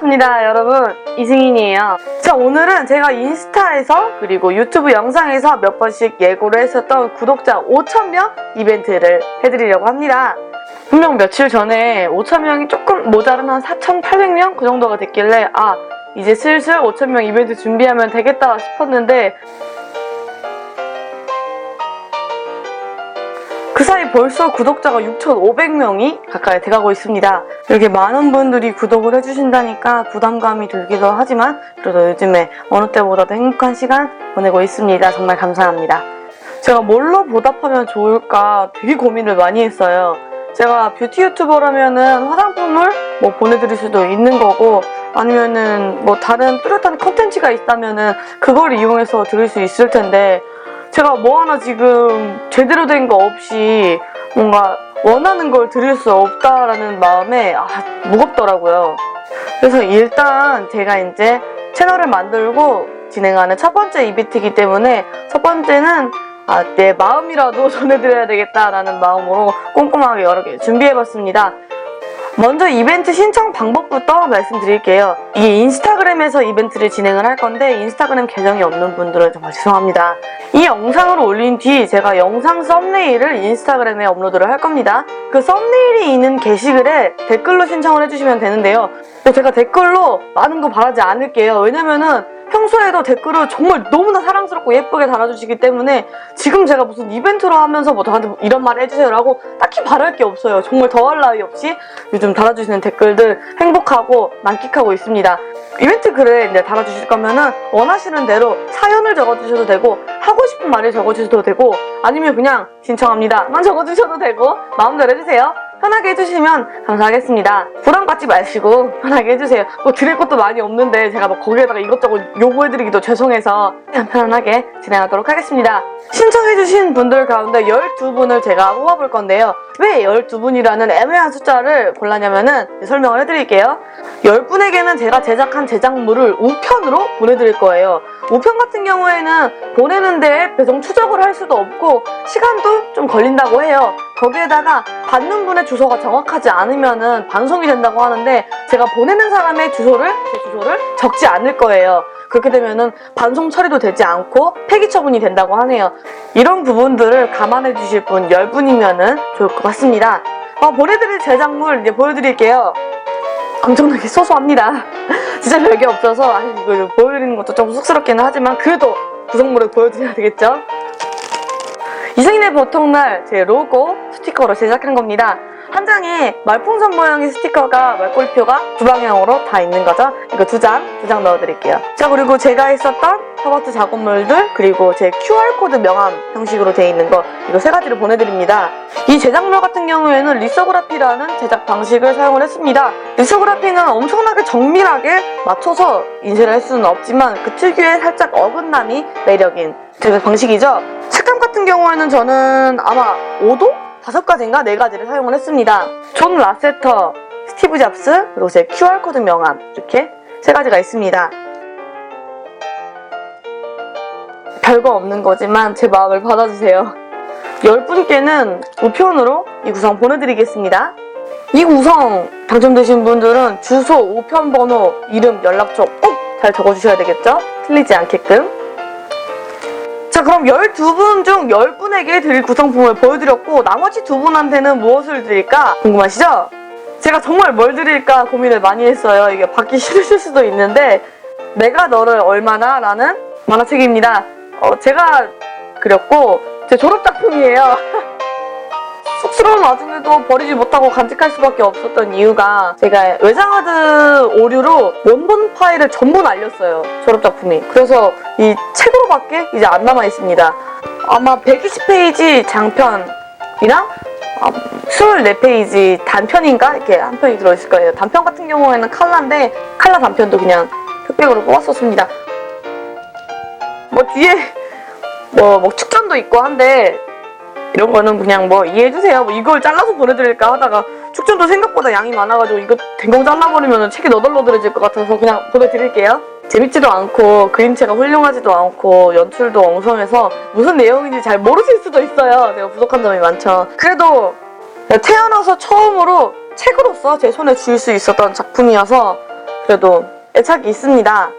반갑습니다, 여러분. 이승인이에요. 자, 오늘은 제가 인스타에서 그리고 유튜브 영상에서 몇 번씩 예고를 했었던 구독자 5,000명 이벤트를 해드리려고 합니다. 분명 며칠 전에 5,000명이 조금 모자른 한 4,800명? 그 정도가 됐길래, 아, 이제 슬슬 5,000명 이벤트 준비하면 되겠다 싶었는데, 벌써 구독자가 6,500명이 가까이 돼가고 있습니다. 이렇게 많은 분들이 구독을 해주신다니까 부담감이 들기도 하지만 그래도 요즘에 어느 때보다도 행복한 시간 보내고 있습니다. 정말 감사합니다. 제가 뭘로 보답하면 좋을까 되게 고민을 많이 했어요. 제가 뷰티 유튜버라면은 화장품을 뭐 보내드릴 수도 있는 거고 아니면은 뭐 다른 뚜렷한 컨텐츠가 있다면은 그걸 이용해서 들을 수 있을 텐데 제가 뭐 하나 지금 제대로 된 거 없이 뭔가 원하는 걸 드릴 수 없다라는 마음에 아, 무겁더라고요. 그래서 일단 제가 이제 채널을 만들고 진행하는 첫 번째 이벤트이기 때문에 첫 번째는 아, 내 마음이라도 전해드려야 되겠다라는 마음으로 꼼꼼하게 여러 개 준비해봤습니다. 먼저 이벤트 신청 방법부터 말씀드릴게요. 이게 인스타그램에서 이벤트를 진행을 할 건데 인스타그램 계정이 없는 분들은 정말 죄송합니다. 이 영상을 올린 뒤 제가 영상 썸네일을 인스타그램에 업로드를 할 겁니다. 그 썸네일이 있는 게시글에 댓글로 신청을 해주시면 되는데요. 근데 제가 댓글로 많은 거 바라지 않을게요. 왜냐면은 평소에도 댓글을 정말 너무나 사랑스럽고 예쁘게 달아주시기 때문에 지금 제가 무슨 이벤트로 하면서 뭐 저한테 이런 말 해주세요라고 딱히 바랄 게 없어요. 정말 더할 나위 없이 요즘 달아주시는 댓글들 행복하고 만끽하고 있습니다. 이벤트 글에 이제 달아주실 거면은 원하시는 대로 사연을 적어주셔도 되고 하고 싶은 말을 적어주셔도 되고 아니면 그냥 신청합니다만 적어주셔도 되고 마음대로 해주세요. 편하게 해주시면 감사하겠습니다. 부담 갖지 마시고 편하게 해주세요. 뭐 드릴 것도 많이 없는데 제가 막 거기에다가 이것저것 요구해드리기도 죄송해서 그냥 편안하게 진행하도록 하겠습니다. 신청해주신 분들 가운데 12분을 제가 뽑아볼 건데요. 왜 12분이라는 애매한 숫자를 골랐냐면은 설명을 해드릴게요. 10분에게는 제가 제작한 제작물을 우편으로 보내드릴 거예요. 우편 같은 경우에는 보내는데 배송 추적을 할 수도 없고 시간도 좀 걸린다고 해요. 거기에다가 받는 분의 주소가 정확하지 않으면은 반송이 된다고 하는데 제가 보내는 사람의 주소를 제 주소를 적지 않을 거예요. 그렇게 되면은 반송 처리도 되지 않고 폐기 처분이 된다고 하네요. 이런 부분들을 감안해 주실 분 10분이면은 좋을 것 같습니다. 어, 보내드릴 제작물 이제 보여드릴게요. 엄청나게 소소합니다. 진짜 별게 없어서 아니 이거 보여드리는 것도 좀 쑥스럽기는 하지만 그래도 구성물을 보여드려야 되겠죠? 이승인의 보통날 제 로고 스티커로 제작한 겁니다. 한 장에 말풍선 모양의 스티커가 말꼬리표가 두 방향으로 다 있는 거죠. 이거 두 장, 두 장 넣어드릴게요. 자, 그리고 제가 했었던 팝아트 작업물들, 그리고 제 QR코드 명함 형식으로 되어 있는 거, 이거 세 가지를 보내드립니다. 이 제작물 같은 경우에는 리서그라피라는 제작 방식을 사용을 했습니다. 리서그라피는 엄청나게 정밀하게 맞춰서 인쇄를 할 수는 없지만 그 특유의 살짝 어긋남이 매력인 제작 방식이죠. 색감 같은 경우에는 저는 아마 5도? 다섯 가지인가 네 가지를 사용을 했습니다. 존 라세터, 스티브 잡스, 그리고 제 QR코드 명함 이렇게 세 가지가 있습니다. 별거 없는 거지만 제 마음을 받아주세요. 10분께는 우편으로 이 구성 보내드리겠습니다. 이 구성 당첨되신 분들은 주소, 우편 번호, 이름, 연락처 꼭 잘 적어주셔야 되겠죠? 틀리지 않게끔. 자 그럼 12분 중 10분에게 드릴 구성품을 보여드렸고 나머지 두 분한테는 무엇을 드릴까 궁금하시죠? 제가 정말 뭘 드릴까 고민을 많이 했어요. 이게 받기 싫으실 수도 있는데 내가 너를 얼마나 라는 만화책입니다. 어, 제가 그렸고 제 졸업작품이에요. 쑥스러운 와중에도 버리지 못하고 간직할 수밖에 없었던 이유가 제가 외장하드 오류로 원본 파일을 전부 날렸어요 졸업작품이. 그래서 이 책으로밖에 이제 안 남아 있습니다. 아마 120페이지 장편이랑 24페이지 단편인가? 이렇게 한 편이 들어있을 거예요. 단편 같은 경우에는 칼라인데 칼라 단편도 그냥 흑백으로 뽑았었습니다 뭐 뒤에 뭐, 뭐 축전도 있고 한데 이런 거는 그냥 뭐 이해해주세요. 뭐 이걸 잘라서 보내드릴까 하다가 축전도 생각보다 양이 많아가지고 이거 댕공 잘라버리면 책이 너덜너덜해질 것 같아서 그냥 보내드릴게요. 재밌지도 않고 그림체가 훌륭하지도 않고 연출도 엉성해서 무슨 내용인지 잘 모르실 수도 있어요. 내가 부족한 점이 많죠. 그래도 태어나서 처음으로 책으로서 제 손에 쥘 수 있었던 작품이어서 그래도 애착이 있습니다.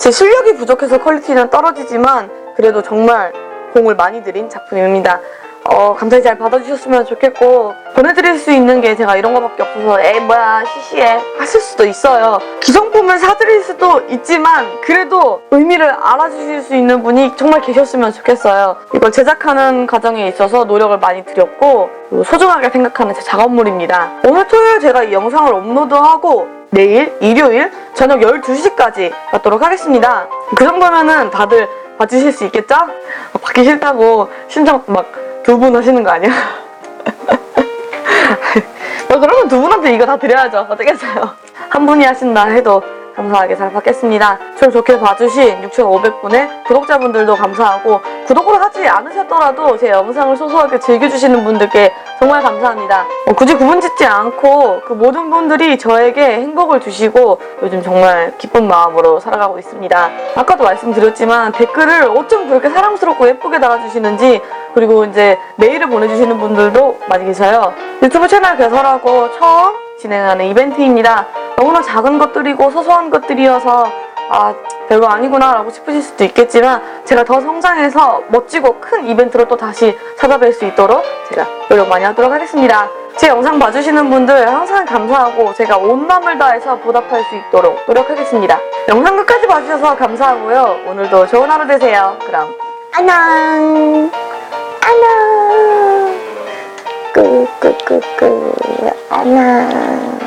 제 실력이 부족해서 퀄리티는 떨어지지만 그래도 정말 공을 많이 들인 작품입니다. 어, 감사히 잘 받아주셨으면 좋겠고 보내드릴 수 있는 게 제가 이런 거밖에 없어서 에이 뭐야 시시해 하실 수도 있어요. 기성품을 사드릴 수도 있지만 그래도 의미를 알아주실 수 있는 분이 정말 계셨으면 좋겠어요. 이걸 제작하는 과정에 있어서 노력을 많이 들였고 그리고 소중하게 생각하는 제 작업물입니다. 오늘 토요일 제가 이 영상을 업로드하고 내일 일요일 저녁 12시까지 받도록 하겠습니다. 그 정도면은 다들 봐주실 수 있겠죠? 어, 받기 싫다고 신청 막두분 하시는 거 아니야? 어, 그러면 두 분한테 이거 다 드려야죠. 어떻겠어요? 한 분이 하신다 해도 감사하게 잘 받겠습니다. 저를 좋게 봐주신 6,500분의 구독자분들도 감사하고 구독을 하지 않으셨더라도 제 영상을 소소하게 즐겨주시는 분들께 정말 감사합니다. 어, 굳이 구분 짓지 않고 그 모든 분들이 저에게 행복을 주시고 요즘 정말 기쁜 마음으로 살아가고 있습니다. 아까도 말씀드렸지만 댓글을 어쩜 그렇게 사랑스럽고 예쁘게 달아주시는지 그리고 이제 메일을 보내주시는 분들도 많이 계셔요. 유튜브 채널 개설하고 처음 진행하는 이벤트입니다. 너무나 작은 것들이고 소소한 것들이어서 아 별거 아니구나 라고 싶으실 수도 있겠지만 제가 더 성장해서 멋지고 큰 이벤트로 또 다시 찾아뵐 수 있도록 제가 노력 많이 하도록 하겠습니다. 제 영상 봐주시는 분들 항상 감사하고 제가 온 마음을 다해서 보답할 수 있도록 노력하겠습니다. 영상 끝까지 봐주셔서 감사하고요. 오늘도 좋은 하루 되세요. 그럼 안녕 안녕 끄끄끄끄 안녕